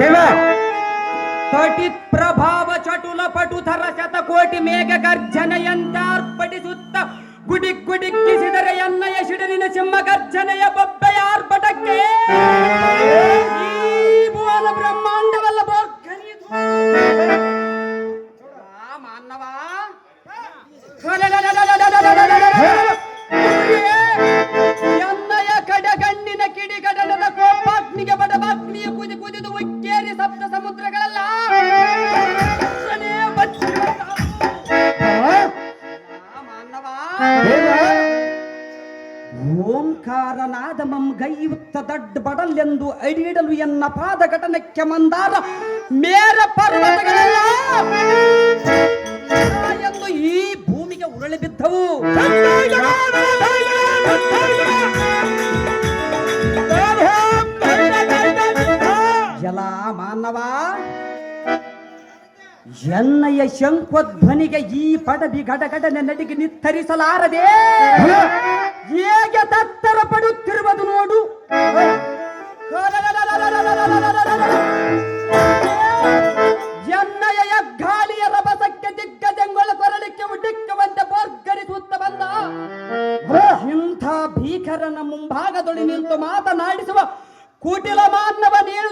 ಹೇಳ. ತಟಿತ್ ಪ್ರಭಾವ ಚಟುಲ ಪಟುಧರ ಶತಕೋಟಿ ಮೇಘ ಗರ್ಜನೆಯಂತಾರ್ಪಡಿಸುತ್ತ ಗುಡಿ ಗುಡಿಕ್ಕಿಸಿದರೆ ಎನ್ನಯ ಶಿಡಲಿನ ಸಿಂಹ ಗರ್ಜನೆಯ ಬೊಬ್ಬೆಯ ಆರ್ಭಟಕ್ಕೆ. ಈ ಭುವನ ಬ್ರಹ್ಮಾಂಡವಲ್ಲ ಬೋರ್ಗರಿದು. ಆ ಮಾನವ. ಸಪ್ತ ಸಮುದ್ರಗಳಲ್ಲ. ಓಂಕಾರನಾದ ಮಂ ಗೈಯುತ್ತ ದಡ್ಡ ಬಡಲೆಂದು ಅಡಿಯಿಡಲು ಎನ್ನ ಪಾದ ಘಟನಕ್ಕೆ ಮಂದಾರ. ಮೇರ ಪರ್ವತಗಳೆಲ್ಲ. ಎಂದು ಈ ಭೂಮಿಗೆ ಉರುಳಿ ಬಿದ್ದವು. ಜಲ ಮಾನವ? ಎನ್ನಯ ಶಂಖಧ್ವನಿಗೆ ಈ ಪಡಬಿ ಗಡಗಡನೆ ನಡಿಗೆ ನಿತ್ತರಿಸಲಾರದೆ? ಹೇಗೆ ತತ್ತರ ಪಡುತ್ತಿರುವುದು ನೋಡು. ಎನ್ನಯ ಗಾಳಿಯ ರಭಸಕ್ಕೆ ದಿಗ್ಗಜಂಗೊಳ ಕೊರಳಿಕ್ಕೆ ಉಡಿಕ್ಕವಂತೆ ಬೋರ್ಗರಿಸುತ್ತ ಬಂದ. ಇಂಥ ಭೀಕರನ ಮುಂಭಾಗದೊಳಿ ನಿಂತು ಮಾತನಾಡಿಸುವ ಕುಟಿಲ ಮಾನವ ನೀರು